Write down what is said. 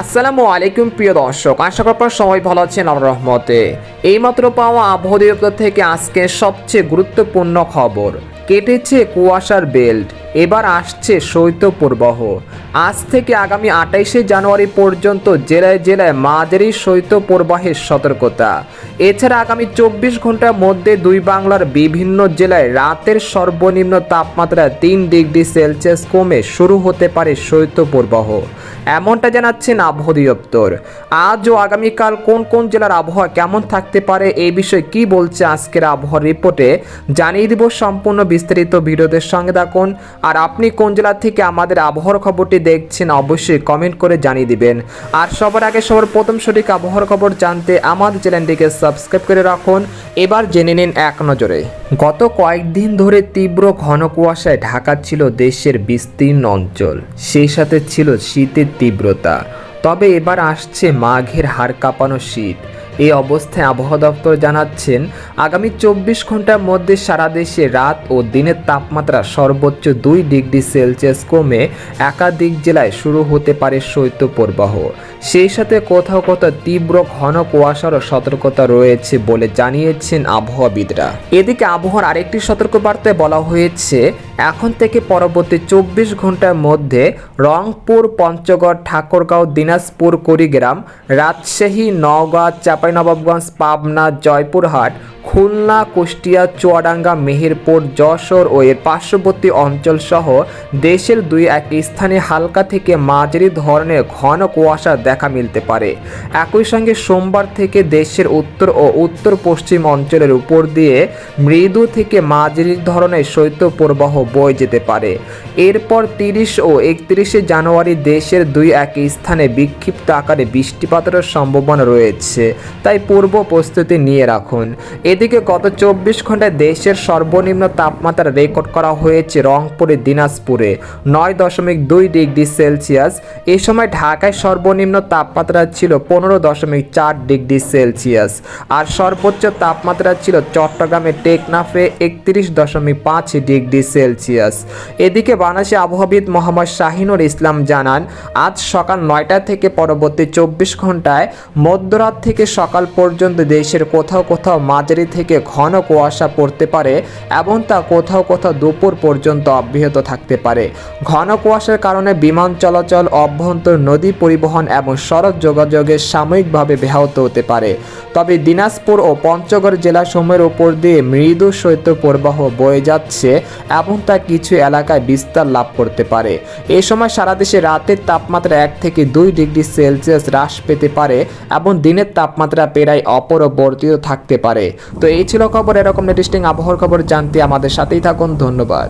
আসসালামু আলাইকুম, প্রিয় দর্শক। আশা করি সবাই ভালো আছেন, আল্লাহর রহমতে। এইমাত্র পাওয়া আবহাওয়া দপ্তর থেকে আজকে সবচেয়ে গুরুত্বপূর্ণ খবর। কেটেছে কুয়াশার বেল্ট। এবার আসছে শৈত্যপ্রবাহ। আজ থেকে আগামী আটাইশে জানুয়ারি পর্যন্ত জেলায় জেলায় মাঝারি শৈত্যপ্রবাহের সতর্কতা। এছাড়া আগামী চব্বিশ ঘণ্টার মধ্যে দুই বাংলার বিভিন্ন জেলায় রাতের সর্বনিম্ন তাপমাত্রা তিন ডিগ্রি সেলসিয়াস কমে শুরু হতে পারে শৈত্যপ্রবাহ। এমনটা জানাচ্ছেন আবহাওয়া দপ্তর। আজ ও আগামীকাল কোন কোন জেলার আবহাওয়া কেমন থাকতে পারে এই বিষয়ে কি বলছে আজকের আবহাওয়ার রিপোর্টে, জানিয়ে দিব সম্পূর্ণ বিস্তারিত ভিডিওদের সঙ্গে থাকুন। আর আপনি কোন জেলা থেকে আমাদের আবহাওয়ার খবরটি দেখছেন, অবশ্যই কমেন্ট করে জানিয়ে দিবেন। আর সবার আগে সবার প্রথম সঠিক আবহাওয়ার খবর জানতে আমাদের চ্যানেলটিকে সাবস্ক্রাইব করে রাখুন। এবার জেনে নিন এক নজরে। গত কয়েকদিন ধরে তীব্র ঘন কুয়াশায় ঢাকা ছিল দেশের বিস্তীর্ণ অঞ্চল। সেই সাথে ছিল শীতের তীব্রতা। তবে এবার আসছে মাঘের হাড় কাঁপানো শীত। এই অবস্থায় আবহাওয়া দপ্তর জানাচ্ছেন, আগামী চব্বিশ ঘণ্টার মধ্যে সারা দেশে রাত ও দিনের তাপমাত্রা সর্বোচ্চ দুই ডিগ্রি সেলসিয়াস কমে একাধিক জেলায় শুরু হতে পারে শৈত্যপ্রবাহ। সেই সাথে কোথাও কোথাও তীব্র ঘন কুয়াশারও সতর্কতা রয়েছে বলে জানিয়েছেন আবহাওয়াবিদরা। এদিকে আবহাওয়ার আরেকটি সতর্কবার্তায় বলা হয়েছে এখন থেকে পরবর্তী চব্বিশ ঘণ্টার মধ্যে রংপুর, পঞ্চগড়, ঠাকুরগাঁও, দিনাজপুর, কুড়িগ্রাম, রাজশাহী, নওগাঁ, চাঁপাইনবাবগঞ্জ, পাবনা, জয়পুরহাট, খুলনা, কুষ্টিয়া, চুয়াডাঙ্গা, মেহেরপুর, যশোর ও এর পার্শ্ববর্তী অঞ্চল সহ দেশের দুই এক স্থানে হালকা থেকে মাঝারি ধরনের ঘন কুয়াশা দেখা মিলতে পারে। একই সঙ্গে সোমবার থেকে দেশের উত্তর ও উত্তর পশ্চিম অঞ্চলের উপর দিয়ে মৃদু থেকে মাঝারি ধরনের শৈত্যপ্রবাহ বয়ে যেতে পারে। এরপর তিরিশ ও একত্রিশে জানুয়ারি দেশের দুই এক স্থানে বিক্ষিপ্ত আকারে বৃষ্টিপাতের সম্ভাবনা রয়েছে। তাই পূর্ব প্রস্তুতি নিয়ে রাখুন। এদিকে গত চব্বিশ ঘন্টায় দেশের সর্বনিম্ন তাপমাত্রা রেকর্ড করা হয়েছে রংপুরে, দিনাজপুরে, নয় দশমিক দুই ডিগ্রি সেলসিয়াস। এই সময় ঢাকায় সর্বনিম্ন তাপমাত্রা ছিল পনেরো দশমিক চার ডিগ্রি সেলসিয়াস আর সর্বোচ্চ তাপমাত্রা ছিল চট্টগ্রামের টেকনাফে একত্রিশ দশমিক পাঁচ ডিগ্রি সেলসিয়াস। এদিকে বাংলাদেশে আবহাওয়াবিদ মোহাম্মদ শাহিনুর ইসলাম জানান, আজ সকাল নয়টা থেকে পরবর্তী চব্বিশ ঘন্টায় মধ্যরাত থেকে সকাল পর্যন্ত দেশের কোথাও কোথাও মাঝারি থেকে ঘন কুয়াশা পড়তে পারে এবং তা কোথাও কোথাও দুপুর পর্যন্ত অব্যাহত থাকতে পারে। ঘন কুয়াশার কারণে বিমান চলাচল অভ্যন্তর নদী পরিবহন এবং সড়ক যোগাযোগে সাময়িকভাবে ব্যাহত হতে পারে। তবে দিনাজপুর ও পঞ্চগড় জেলাসমূহের উপর দিয়ে মৃদু শৈত্য প্রবাহ বয়ে যাচ্ছে এবং তা কিছু এলাকায় বিস্তার লাভ করতে পারে। এ সময় সারা দেশে রাতের তাপমাত্রা এক থেকে দুই ডিগ্রি সেলসিয়াস হ্রাস পেতে পারে এবং দিনের তাপমাত্রা প্রায় অপরবর্তিত থাকতে পারে। তো এই ছিল খবর, এরকম লেটেস্টিং আবহাওয়ার খবর জানতে আমাদের সাথেই থাকুন, ধন্যবাদ।